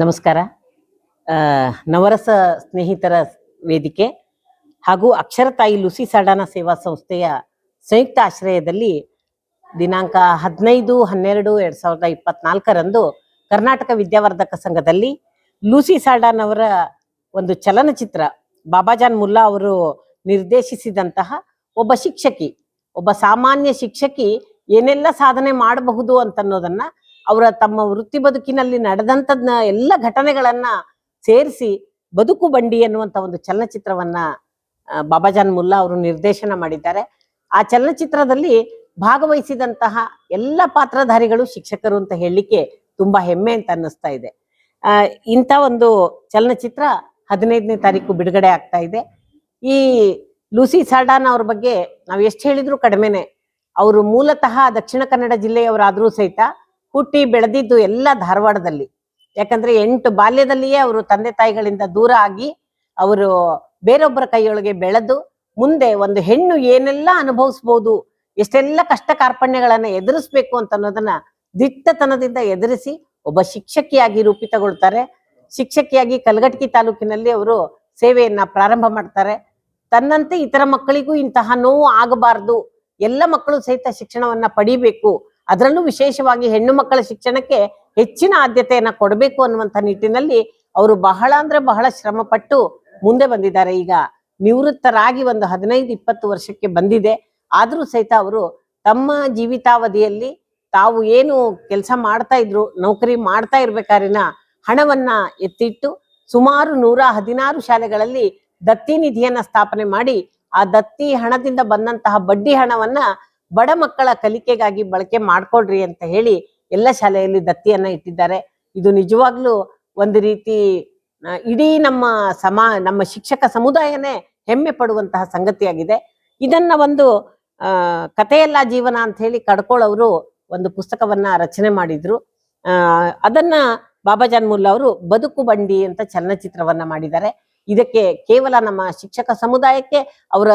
ನಮಸ್ಕಾರ. ನವರಸ ಸ್ನೇಹಿತರ ವೇದಿಕೆ ಹಾಗೂ ಅಕ್ಷರ ತಾಯಿ ಲುಸಿ ಸಾಡಾನ ಸೇವಾ ಸಂಸ್ಥೆಯ ಸಂಯುಕ್ತ ಆಶ್ರಯದಲ್ಲಿ ದಿನಾಂಕ ಹದಿನೈದು, ಹನ್ನೆರಡು, ಎರಡ್ ಸಾವಿರದ ಇಪ್ಪತ್ನಾಲ್ಕರಂದು ಕರ್ನಾಟಕ ವಿದ್ಯಾವರ್ಧಕ ಸಂಘದಲ್ಲಿ ಲೂಸಿ ಸಾಡಾನ್ ಅವರ ಒಂದು ಚಲನಚಿತ್ರ ಬಾಬಾಜಾನ್ ಮುಲ್ಲಾ ಅವರು ನಿರ್ದೇಶಿಸಿದಂತಹ ಒಬ್ಬ ಶಿಕ್ಷಕಿ, ಒಬ್ಬ ಸಾಮಾನ್ಯ ಶಿಕ್ಷಕಿ ಏನೆಲ್ಲ ಸಾಧನೆ ಮಾಡಬಹುದು ಅಂತನ್ನೋದನ್ನ ಅವರ ತಮ್ಮ ವೃತ್ತಿ ಬದುಕಿನಲ್ಲಿ ನಡೆದಂತದ್ನ ಎಲ್ಲ ಘಟನೆಗಳನ್ನ ಸೇರಿಸಿ ಬದುಕು ಬಂಡಿ ಎನ್ನುವಂತ ಒಂದು ಚಲನಚಿತ್ರವನ್ನ ಬಾಬಾಜಾನ್ ಮುಲ್ಲಾ ಅವರು ನಿರ್ದೇಶನ ಮಾಡಿದ್ದಾರೆ. ಆ ಚಲನಚಿತ್ರದಲ್ಲಿ ಭಾಗವಹಿಸಿದಂತಹ ಎಲ್ಲ ಪಾತ್ರಧಾರಿಗಳು ಶಿಕ್ಷಕರು ಅಂತ ಹೇಳಲಿಕ್ಕೆ ತುಂಬಾ ಹೆಮ್ಮೆ ಅಂತ ಅನ್ನಿಸ್ತಾ ಇದೆ. ಇಂಥ ಒಂದು ಚಲನಚಿತ್ರ ಹದಿನೈದನೇ ತಾರೀಕು ಬಿಡುಗಡೆ ಆಗ್ತಾ ಇದೆ. ಈ ಲೂಸಿ ಸಾಡಾನ್ ಅವ್ರ ಬಗ್ಗೆ ನಾವು ಎಷ್ಟು ಹೇಳಿದ್ರು ಕಡಿಮೆನೆ. ಅವರು ಮೂಲತಃ ದಕ್ಷಿಣ ಕನ್ನಡ ಜಿಲ್ಲೆಯವರಾದ್ರೂ ಸಹಿತ ಹುಟ್ಟಿ ಬೆಳೆದಿದ್ದು ಎಲ್ಲ ಧಾರವಾಡದಲ್ಲಿ. ಯಾಕಂದ್ರೆ ಎಂಟು ಬಾಲ್ಯದಲ್ಲಿಯೇ ಅವರು ತಂದೆ ತಾಯಿಗಳಿಂದ ದೂರ ಆಗಿ ಅವರು ಬೇರೊಬ್ಬರ ಕೈಯೊಳಗೆ ಬೆಳೆದು ಮುಂದೆ ಒಂದು ಹೆಣ್ಣು ಏನೆಲ್ಲ ಅನುಭವಿಸ್ಬೋದು, ಎಷ್ಟೆಲ್ಲ ಕಷ್ಟ ಕಾರ್ಪಣ್ಯಗಳನ್ನ ಎದುರಿಸ್ಬೇಕು ಅಂತ ಅನ್ನೋದನ್ನ ದಿಟ್ಟತನದಿಂದ ಎದುರಿಸಿ ಒಬ್ಬ ಶಿಕ್ಷಕಿಯಾಗಿ ರೂಪಿತಗೊಳ್ತಾರೆ. ಶಿಕ್ಷಕಿಯಾಗಿ ಕಲಘಟಕಿ ತಾಲೂಕಿನಲ್ಲಿ ಅವರು ಸೇವೆಯನ್ನ ಪ್ರಾರಂಭ ಮಾಡ್ತಾರೆ. ತನ್ನಂತೆ ಇತರ ಮಕ್ಕಳಿಗೂ ಇಂತಹ ನೋವು ಆಗಬಾರ್ದು. ಎಲ್ಲ ಮಕ್ಕಳು ಸಹಿತ ಶಿಕ್ಷಣವನ್ನ ಪಡಿಬೇಕು. ಅದರಲ್ಲೂ ವಿಶೇಷವಾಗಿ ಹೆಣ್ಣು ಮಕ್ಕಳ ಶಿಕ್ಷಣಕ್ಕೆ ಹೆಚ್ಚಿನ ಆದ್ಯತೆಯನ್ನ ಕೊಡಬೇಕು ಅನ್ನುವಂಥ ನಿಟ್ಟಿನಲ್ಲಿ ಅವರು ಬಹಳ ಅಂದ್ರೆ ಬಹಳ ಶ್ರಮ ಪಟ್ಟು ಮುಂದೆ ಬಂದಿದ್ದಾರೆ. ಈಗ ನಿವೃತ್ತರಾಗಿ ಒಂದು ಹದಿನೈದು, ಇಪ್ಪತ್ತು ವರ್ಷಕ್ಕೆ ಬಂದಿದೆ. ಆದ್ರೂ ಸಹಿತ ಅವರು ತಮ್ಮ ಜೀವಿತಾವಧಿಯಲ್ಲಿ ತಾವು ಏನು ಕೆಲಸ ಮಾಡ್ತಾ ಇದ್ರು, ನೌಕರಿ ಮಾಡ್ತಾ ಇರ್ಬೇಕಾರಿನ ಹಣವನ್ನ ಎತ್ತಿಟ್ಟು ಸುಮಾರು ನೂರ ಹದಿನಾರು ಶಾಲೆಗಳಲ್ಲಿ ದತ್ತಿ ನಿಧಿಯನ್ನ ಸ್ಥಾಪನೆ ಮಾಡಿ, ಆ ದತ್ತಿ ಹಣದಿಂದ ಬಂದಂತಹ ಬಡ್ಡಿ ಹಣವನ್ನ ಬಡ ಮಕ್ಕಳ ಕಲಿಕೆಗಾಗಿ ಬಳಕೆ ಮಾಡ್ಕೊಡ್ರಿ ಅಂತ ಹೇಳಿ ಎಲ್ಲ ಶಾಲೆಯಲ್ಲಿ ದತ್ತಿಯನ್ನ ಇಟ್ಟಿದ್ದಾರೆ. ಇದು ನಿಜವಾಗ್ಲೂ ಒಂದು ರೀತಿ ಇಡೀ ನಮ್ಮ ಸಮಾ, ನಮ್ಮ ಶಿಕ್ಷಕ ಸಮುದಾಯನೇ ಹೆಮ್ಮೆ ಪಡುವಂತಹ ಸಂಗತಿಯಾಗಿದೆ. ಇದನ್ನ ಒಂದು, ಆ, ಕಥೆಯಲ್ಲ ಜೀವನ ಅಂತ ಹೇಳಿ ಕಡ್ಕೊಳ್ಳೋರು ಒಂದು ಪುಸ್ತಕವನ್ನ ರಚನೆ ಮಾಡಿದ್ರು. ಆ, ಅದನ್ನ ಬಾಬಾಜಾನ್ ಮುಲ್ಲಾ ಅವರು ಬದುಕು ಬಂಡಿ ಅಂತ ಚಲನಚಿತ್ರವನ್ನ ಮಾಡಿದ್ದಾರೆ. ಇದಕ್ಕೆ ಕೇವಲ ನಮ್ಮ ಶಿಕ್ಷಕ ಸಮುದಾಯಕ್ಕೆ ಅವರ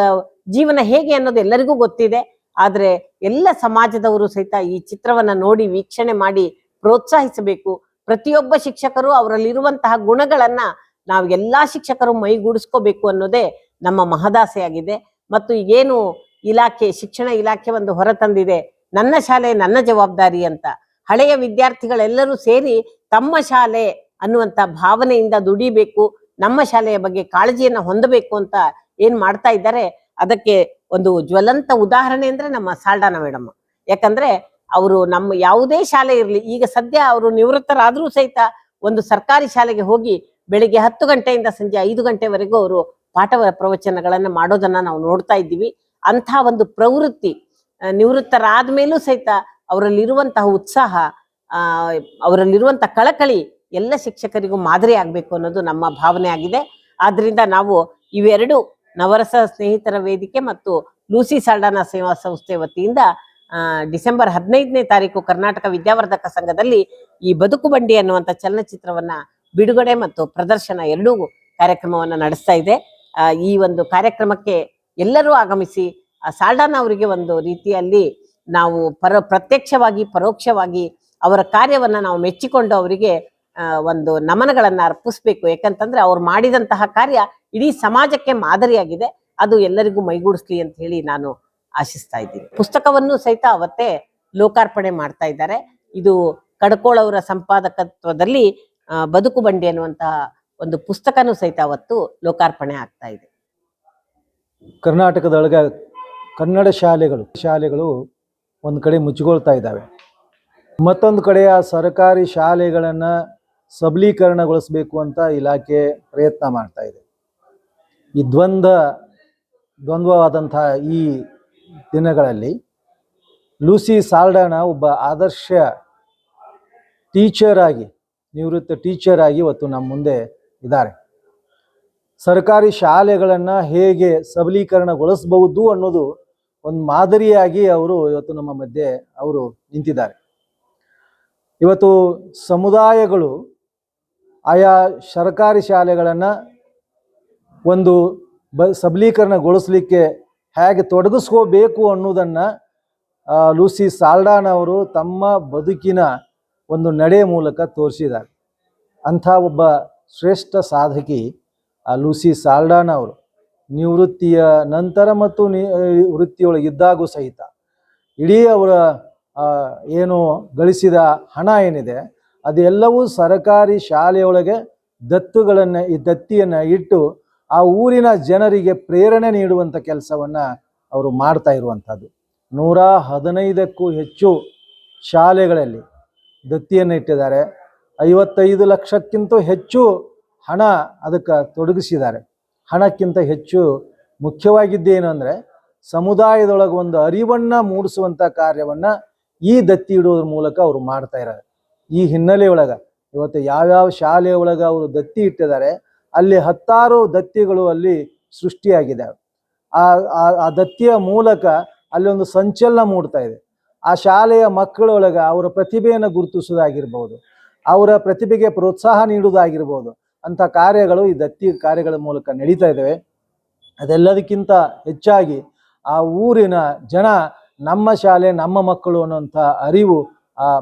ಜೀವನ ಹೇಗೆ ಅನ್ನೋದು ಎಲ್ಲರಿಗೂ ಗೊತ್ತಿದೆ. ಆದ್ರೆ ಎಲ್ಲ ಸಮಾಜದವರು ಸಹಿತ ಈ ಚಿತ್ರವನ್ನ ನೋಡಿ ವೀಕ್ಷಣೆ ಮಾಡಿ ಪ್ರೋತ್ಸಾಹಿಸಬೇಕು. ಪ್ರತಿಯೊಬ್ಬ ಶಿಕ್ಷಕರು ಅವರಲ್ಲಿರುವಂತಹ ಗುಣಗಳನ್ನ ನಾವು ಎಲ್ಲಾ ಶಿಕ್ಷಕರು ಮೈಗೂಡಿಸ್ಕೋಬೇಕು ಅನ್ನೋದೇ ನಮ್ಮ ಮಹದಾಸೆಯಾಗಿದೆ. ಮತ್ತು ಏನು ಇಲಾಖೆ, ಶಿಕ್ಷಣ ಇಲಾಖೆ ಒಂದು ಹೊರತಂದಿದೆ ನನ್ನ ಶಾಲೆ ನನ್ನ ಜವಾಬ್ದಾರಿ ಅಂತ. ಹಳೆಯ ವಿದ್ಯಾರ್ಥಿಗಳೆಲ್ಲರೂ ಸೇರಿ ತಮ್ಮ ಶಾಲೆ ಅನ್ನುವಂತ ಭಾವನೆಯಿಂದ ದುಡಿಬೇಕು. ನಮ್ಮ ಶಾಲೆಯ ಬಗ್ಗೆ ಕಾಳಜಿಯನ್ನ ಹೊಂದಬೇಕು ಅಂತ ಏನ್ ಮಾಡ್ತಾ ಇದ್ದಾರೆ, ಅದಕ್ಕೆ ಒಂದು ಜ್ವಲಂತ ಉದಾಹರಣೆ ಅಂದ್ರೆ ನಮ್ಮ ಸಾಲ್ಡಾನ ಮೇಡಮ್. ಯಾಕಂದ್ರೆ ಅವರು ನಮ್ಮ ಯಾವುದೇ ಶಾಲೆ ಇರಲಿ, ಈಗ ಸದ್ಯ ಅವರು ನಿವೃತ್ತರಾದ್ರೂ ಸಹಿತ ಒಂದು ಸರ್ಕಾರಿ ಶಾಲೆಗೆ ಹೋಗಿ ಬೆಳಿಗ್ಗೆ ಹತ್ತು ಗಂಟೆಯಿಂದ ಸಂಜೆ ಐದು ಗಂಟೆವರೆಗೂ ಅವರು ಪಾಠ ಪ್ರವಚನಗಳನ್ನು ಮಾಡೋದನ್ನ ನಾವು ನೋಡ್ತಾ ಇದ್ದೀವಿ. ಅಂಥ ಒಂದು ಪ್ರವೃತ್ತಿ ನಿವೃತ್ತರಾದ ಮೇಲೂ ಸಹಿತ ಅವರಲ್ಲಿರುವಂತಹ ಉತ್ಸಾಹ ಅವರಲ್ಲಿರುವಂತಹ ಕಳಕಳಿ ಎಲ್ಲ ಶಿಕ್ಷಕರಿಗೂ ಮಾದರಿ ಆಗ್ಬೇಕು ಅನ್ನೋದು ನಮ್ಮ ಭಾವನೆ ಆಗಿದೆ. ಆದ್ರಿಂದ ನಾವು ಇವೆರಡು ನವರಸ ಸ್ನೇಹಿತರ ವೇದಿಕೆ ಮತ್ತು ಲೂಸಿ ಸಾಲ್ಡಾನ ಸೇವಾ ಸಂಸ್ಥೆ ವತಿಯಿಂದ ಡಿಸೆಂಬರ್ ಹದಿನೈದನೇ ತಾರೀಕು ಕರ್ನಾಟಕ ವಿದ್ಯಾವರ್ಧಕ ಸಂಘದಲ್ಲಿ ಈ ಬದುಕು ಬಂಡಿ ಅನ್ನುವಂಥ ಚಲನಚಿತ್ರವನ್ನ ಬಿಡುಗಡೆ ಮತ್ತು ಪ್ರದರ್ಶನ ಎರಡೂ ಕಾರ್ಯಕ್ರಮವನ್ನ ನಡೆಸ್ತಾ ಇದೆ. ಈ ಒಂದು ಕಾರ್ಯಕ್ರಮಕ್ಕೆ ಎಲ್ಲರೂ ಆಗಮಿಸಿ ಸಾಲ್ಡಾನ ಅವರಿಗೆ ಒಂದು ರೀತಿಯಲ್ಲಿ ನಾವು ಪರ, ಪ್ರತ್ಯಕ್ಷವಾಗಿ, ಪರೋಕ್ಷವಾಗಿ ಅವರ ಕಾರ್ಯವನ್ನ ನಾವು ಮೆಚ್ಚಿಕೊಂಡು ಅವರಿಗೆ ಒಂದು ನಮನಗಳನ್ನ ಅರ್ಪಿಸ್ಬೇಕು. ಯಾಕಂತಂದ್ರೆ ಅವ್ರು ಮಾಡಿದಂತಹ ಕಾರ್ಯ ಇಡೀ ಸಮಾಜಕ್ಕೆ ಮಾದರಿಯಾಗಿದೆ. ಅದು ಎಲ್ಲರಿಗೂ ಮೈಗೂಡಿಸ್ಲಿ ಅಂತ ಹೇಳಿ ನಾನು ಆಶಿಸ್ತಾ ಇದ್ದೀನಿ. ಪುಸ್ತಕವನ್ನು ಸಹಿತ ಅವತ್ತೇ ಲೋಕಾರ್ಪಣೆ ಮಾಡ್ತಾ ಇದ್ದಾರೆ. ಇದು ಕಡ್ಕೋಳವರ ಸಂಪಾದಕತ್ವದಲ್ಲಿ ಬದುಕು ಬಂಡಿ ಅನ್ನುವಂತಹ ಒಂದು ಪುಸ್ತಕನೂ ಸಹಿತ ಅವತ್ತು ಲೋಕಾರ್ಪಣೆ ಆಗ್ತಾ ಇದೆ. ಕರ್ನಾಟಕದೊಳಗ ಕನ್ನಡ ಶಾಲೆಗಳು ಶಾಲೆಗಳು ಒಂದು ಕಡೆ ಮುಚ್ಚಿಕೊಳ್ತಾ ಇದ್ದಾವೆ. ಮತ್ತೊಂದು ಕಡೆಯ ಸರ್ಕಾರಿ ಶಾಲೆಗಳನ್ನು ಸಬಲೀಕರಣಗೊಳಿಸಬೇಕು ಅಂತ ಇಲಾಖೆ ಪ್ರಯತ್ನ ಮಾಡ್ತಾ ಇದೆ. ಈ ದ್ವಂದ್ವ, ದ್ವಂದ್ವವಾದಂಥ ಈ ದಿನಗಳಲ್ಲಿ ಲೂಸಿ ಸಾಲ್ಡಾಣ ಒಬ್ಬ ಆದರ್ಶ ಟೀಚರ್ ಆಗಿ, ನಿವೃತ್ತ ಟೀಚರ್ ಆಗಿ ಇವತ್ತು ನಮ್ಮ ಮುಂದೆ ಇದ್ದಾರೆ. ಸರ್ಕಾರಿ ಶಾಲೆಗಳನ್ನು ಹೇಗೆ ಸಬಲೀಕರಣಗೊಳಿಸಬಹುದು ಅನ್ನೋದು ಒಂದು ಮಾದರಿಯಾಗಿ ಅವರು ಇವತ್ತು ನಮ್ಮ ಮಧ್ಯೆ ಅವರು ನಿಂತಿದ್ದಾರೆ. ಇವತ್ತು ಸಮುದಾಯಗಳು ಆಯಾ ಸರ್ಕಾರಿ ಶಾಲೆಗಳನ್ನು ಒಂದು ಬ ಸಬಲೀಕರಣಗೊಳಿಸ್ಲಿಕ್ಕೆ ಹೇಗೆ ತೊಡಗಿಸ್ಕೋಬೇಕು ಅನ್ನೋದನ್ನು ಲೂಸಿ ಸಾಲ್ಡಾನವರು ತಮ್ಮ ಬದುಕಿನ ಒಂದು ನಡೆ ಮೂಲಕ ತೋರಿಸಿದ್ದಾರೆ. ಅಂಥ ಒಬ್ಬ ಶ್ರೇಷ್ಠ ಸಾಧಕಿ, ಆ, ಲೂಸಿ ಸಾಲ್ಡಾನ್ ಅವರು. ನಿವೃತ್ತಿಯ ನಂತರ ಮತ್ತು ನಿ ವೃತ್ತಿಯೊಳಗಿದ್ದಾಗೂ ಸಹಿತ. ಇಡೀ ಅವರ ಏನು ಗಳಿಸಿದ ಹಣ ಏನಿದೆ ಅದೆಲ್ಲವೂ ಸರಕಾರಿ ಶಾಲೆಯೊಳಗೆ ದತ್ತುಗಳನ್ನು, ಈ ದತ್ತಿಯನ್ನು ಇಟ್ಟು ಆ ಊರಿನ ಜನರಿಗೆ ಪ್ರೇರಣೆ ನೀಡುವಂಥ ಕೆಲಸವನ್ನು ಅವರು ಮಾಡ್ತಾ ಇರುವಂಥದ್ದು ನೂರ ಹದಿನೈದಕ್ಕೂ ಹೆಚ್ಚು ಶಾಲೆಗಳಲ್ಲಿ ದತ್ತಿಯನ್ನು ಇಟ್ಟಿದ್ದಾರೆ. ಐವತ್ತೈದು ಲಕ್ಷಕ್ಕಿಂತ ಹೆಚ್ಚು ಹಣ ಅದಕ್ಕೆ ತೊಡಗಿಸಿದ್ದಾರೆ. ಹಣಕ್ಕಿಂತ ಹೆಚ್ಚು ಮುಖ್ಯವಾಗಿದ್ದೇನು ಅಂದರೆ ಸಮುದಾಯದೊಳಗೆ ಒಂದು ಅರಿವನ್ನು ಮೂಡಿಸುವಂಥ ಕಾರ್ಯವನ್ನು ಈ ದತ್ತಿ ಇಡೋದ್ರ ಮೂಲಕ ಅವರು ಮಾಡ್ತಾ ಇದ್ದಾರೆ ಈ ಹಿನ್ನೆಲೆ ಒಳಗೆ ಇವತ್ತು ಯಾವ್ಯಾವ ಶಾಲೆ ಒಳಗೆ ಅವರು ದತ್ತಿ ಇಟ್ಟಿದ್ದಾರೆ, ಅಲ್ಲಿ ಹತ್ತಾರು ದತ್ತಿಗಳು ಅಲ್ಲಿ ಸೃಷ್ಟಿಯಾಗಿದ್ದಾವೆ ಆ, ಆ- ದತ್ತಿಯ ಮೂಲಕ ಅಲ್ಲಿ ಒಂದು ಸಂಚಲನ ಮೂಡ್ತಾ ಇದೆ. ಆ ಶಾಲೆಯ ಮಕ್ಕಳೊಳಗೆ ಅವರ ಪ್ರತಿಭೆಯನ್ನು ಗುರುತಿಸೋದಾಗಿರ್ಬೋದು ಅವರ ಪ್ರತಿಭೆಗೆ ಪ್ರೋತ್ಸಾಹ ನೀಡುವುದಾಗಿರ್ಬೋದು ಅಂತ ಕಾರ್ಯಗಳು ಈ ದತ್ತಿ ಕಾರ್ಯಗಳ ಮೂಲಕ ನಡೀತಾ ಇದ್ದಾವೆ ಅದೆಲ್ಲದಕ್ಕಿಂತ ಹೆಚ್ಚಾಗಿ ಆ ಊರಿನ ಜನ ನಮ್ಮ ಶಾಲೆ, ನಮ್ಮ ಮಕ್ಕಳು ಅನ್ನೋಂಥ ಅರಿವು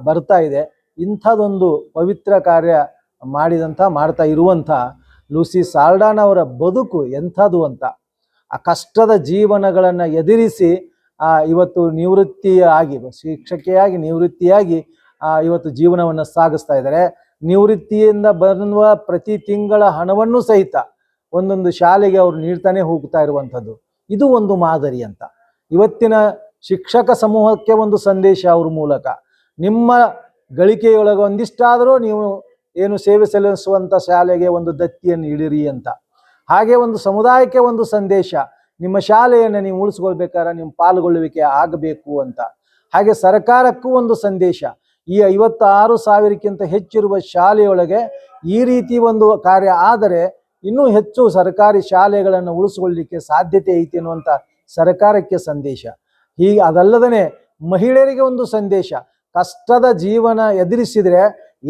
ಬರ್ತಾ ಇದೆ. ಇಂಥದ್ದೊಂದು ಪವಿತ್ರ ಕಾರ್ಯ ಮಾಡಿದಂಥ, ಮಾಡ್ತಾ ಇರುವಂಥ ಲೂಸಿ ಸಾಲ್ಡಾನ್ ಅವರ ಬದುಕು ಎಂಥದ್ದು ಅಂತ. ಆ ಕಷ್ಟದ ಜೀವನಗಳನ್ನು ಎದುರಿಸಿ ಇವತ್ತು ನಿವೃತ್ತಿಯಾಗಿ, ಶಿಕ್ಷಕಿಯಾಗಿ, ನಿವೃತ್ತಿಯಾಗಿ ಇವತ್ತು ಜೀವನವನ್ನು ಸಾಗಿಸ್ತಾ ಇದ್ದಾರೆ. ನಿವೃತ್ತಿಯಿಂದ ಬರುವ ಪ್ರತಿ ತಿಂಗಳ ಹಣವನ್ನು ಸಹಿತ ಒಂದೊಂದು ಶಾಲೆಗೆ ಅವರು ನೀಡ್ತಾನೆ ಹೋಗ್ತಾ ಇರುವಂಥದ್ದು. ಇದು ಒಂದು ಮಾದರಿ ಅಂತ. ಇವತ್ತಿನ ಶಿಕ್ಷಕ ಸಮೂಹಕ್ಕೆ ಒಂದು ಸಂದೇಶ ಅವ್ರ ಮೂಲಕ. ನಿಮ್ಮ ಗಳಿಕೆಯೊಳಗೆ ಒಂದಿಷ್ಟಾದರೂ ನೀವು ಏನು ಸೇವೆ ಸಲ್ಲಿಸುವಂಥ ಶಾಲೆಗೆ ಒಂದು ದತ್ತಿಯನ್ನು ಇಡಿರಿ ಅಂತ. ಹಾಗೆ ಒಂದು ಸಮುದಾಯಕ್ಕೆ ಒಂದು ಸಂದೇಶ, ನಿಮ್ಮ ಶಾಲೆಯನ್ನು ನೀವು ಉಳಿಸ್ಕೊಳ್ಬೇಕಾದ್ರೆ ನಿಮ್ಮ ಪಾಲ್ಗೊಳ್ಳುವಿಕೆ ಆಗಬೇಕು ಅಂತ. ಹಾಗೆ ಸರ್ಕಾರಕ್ಕೂ ಒಂದು ಸಂದೇಶ, ಈ ಐವತ್ತಾರು ಸಾವಿರಕ್ಕಿಂತ ಹೆಚ್ಚಿರುವ ಶಾಲೆಯೊಳಗೆ ಈ ರೀತಿ ಒಂದು ಕಾರ್ಯ ಆದರೆ ಇನ್ನೂ ಹೆಚ್ಚು ಸರ್ಕಾರಿ ಶಾಲೆಗಳನ್ನು ಉಳಿಸ್ಕೊಳ್ಳಿಕ್ಕೆ ಸಾಧ್ಯತೆ ಐತಿ ಅನ್ನುವಂಥ ಸರ್ಕಾರಕ್ಕೆ ಸಂದೇಶ. ಹೀಗೆ ಅದಲ್ಲದೇ ಮಹಿಳೆಯರಿಗೆ ಒಂದು ಸಂದೇಶ ಕಷ್ಟದ ಜೀವನ ಎದುರಿಸಿದ್ರೆ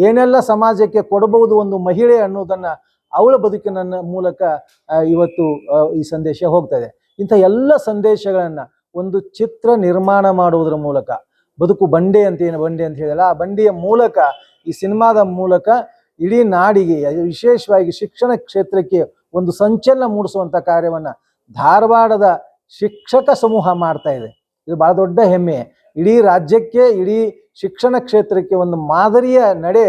ಏನೆಲ್ಲ ಸಮಾಜಕ್ಕೆ ಕೊಡಬಹುದು ಒಂದು ಮಹಿಳೆ ಅನ್ನೋದನ್ನ ಅವಳ ಬದುಕಿನ ಮೂಲಕ ಇವತ್ತು ಈ ಸಂದೇಶ ಹೋಗ್ತಾ ಇದೆ ಇಂಥ ಎಲ್ಲ ಸಂದೇಶಗಳನ್ನ ಒಂದು ಚಿತ್ರ ನಿರ್ಮಾಣ ಮಾಡುವುದರ ಮೂಲಕ, ಬದುಕು ಬಂಡೆ ಅಂತ ಏನು ಬಂಡೆ ಅಂತ ಹೇಳಲ್ಲ ಆ ಬಂಡೆಯ ಮೂಲಕ, ಈ ಸಿನಿಮಾದ ಮೂಲಕ ಇಡೀ ನಾಡಿಗೆ, ವಿಶೇಷವಾಗಿ ಶಿಕ್ಷಣ ಕ್ಷೇತ್ರಕ್ಕೆ ಒಂದು ಸಂಚಲನ ಮೂಡಿಸುವಂತ ಕಾರ್ಯವನ್ನ ಧಾರವಾಡದ ಶಿಕ್ಷಕ ಸಮೂಹ ಮಾಡ್ತಾ ಇದೆ. ಇದು ಬಹಳ ದೊಡ್ಡ ಹೆಮ್ಮೆ. ಇಡೀ ರಾಜ್ಯಕ್ಕೆ, ಇಡೀ ಶಿಕ್ಷಣ ಕ್ಷೇತ್ರಕ್ಕೆ ಒಂದು ಮಾದರಿಯ ನಡೆ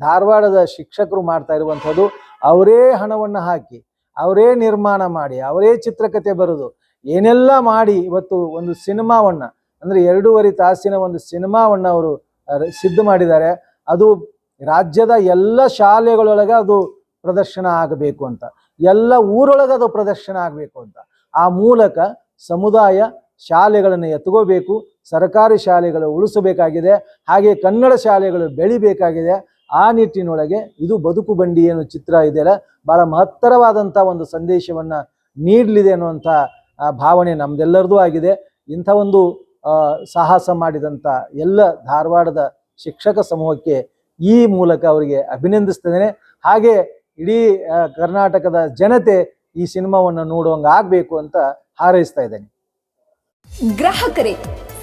ಧಾರವಾಡದ ಶಿಕ್ಷಕರು ಮಾಡ್ತಾ ಇರುವಂಥದ್ದು. ಅವರೇ ಹಣವನ್ನು ಹಾಕಿ, ಅವರೇ ನಿರ್ಮಾಣ ಮಾಡಿ, ಅವರೇ ಚಿತ್ರಕಥೆ ಬರೆದು, ಏನೆಲ್ಲ ಮಾಡಿ ಇವತ್ತು ಒಂದು ಸಿನಿಮಾವನ್ನ, ಅಂದ್ರೆ ಎರಡೂವರೆ ತಾಸಿನ ಒಂದು ಸಿನಿಮಾವನ್ನ ಅವರು ಸಿದ್ಧ ಮಾಡಿದ್ದಾರೆ. ಅದು ರಾಜ್ಯದ ಎಲ್ಲ ಶಾಲೆಗಳೊಳಗೆ ಅದು ಪ್ರದರ್ಶನ ಆಗಬೇಕು ಅಂತ, ಎಲ್ಲ ಊರೊಳಗೆ ಅದು ಪ್ರದರ್ಶನ ಆಗಬೇಕು ಅಂತ. ಆ ಮೂಲಕ ಸಮುದಾಯ ಶಾಲೆಗಳನ್ನು ಎತ್ಕೋಬೇಕು ಸರ್ಕಾರಿ ಶಾಲೆಗಳು ಉಳಿಸಬೇಕಾಗಿದೆ, ಹಾಗೆ ಕನ್ನಡ ಶಾಲೆಗಳು ಬೆಳಿಬೇಕಾಗಿದೆ. ಆ ನಿಟ್ಟಿನೊಳಗೆ ಇದು ಬದುಕು ಬಂಡಿ ಏನು ಚಿತ್ರ ಇದೆಯಲ್ಲ ಬಹಳ ಮಹತ್ತರವಾದಂಥ ಒಂದು ಸಂದೇಶವನ್ನು ನೀಡಲಿದೆ ಅನ್ನುವಂಥ ಭಾವನೆ ನಮ್ದೆಲ್ಲರದು ಆಗಿದೆ. ಇಂಥ ಒಂದು ಸಾಹಸ ಮಾಡಿದಂಥ ಎಲ್ಲ ಧಾರವಾಡದ ಶಿಕ್ಷಕ ಸಮೂಹಕ್ಕೆ ಈ ಮೂಲಕ ಅವರಿಗೆ ಅಭಿನಂದಿಸ್ತೇನೆ. ಹಾಗೆ ಇಡೀ ಕರ್ನಾಟಕದ ಜನತೆ ಈ ಸಿನಿಮಾವನ್ನು ನೋಡುವಂಗೆ ಆಗಬೇಕು ಅಂತ ಹಾರೈಸ್ತಾ ಇದ್ದೇನೆ. ಗ್ರಾಹಕರೇ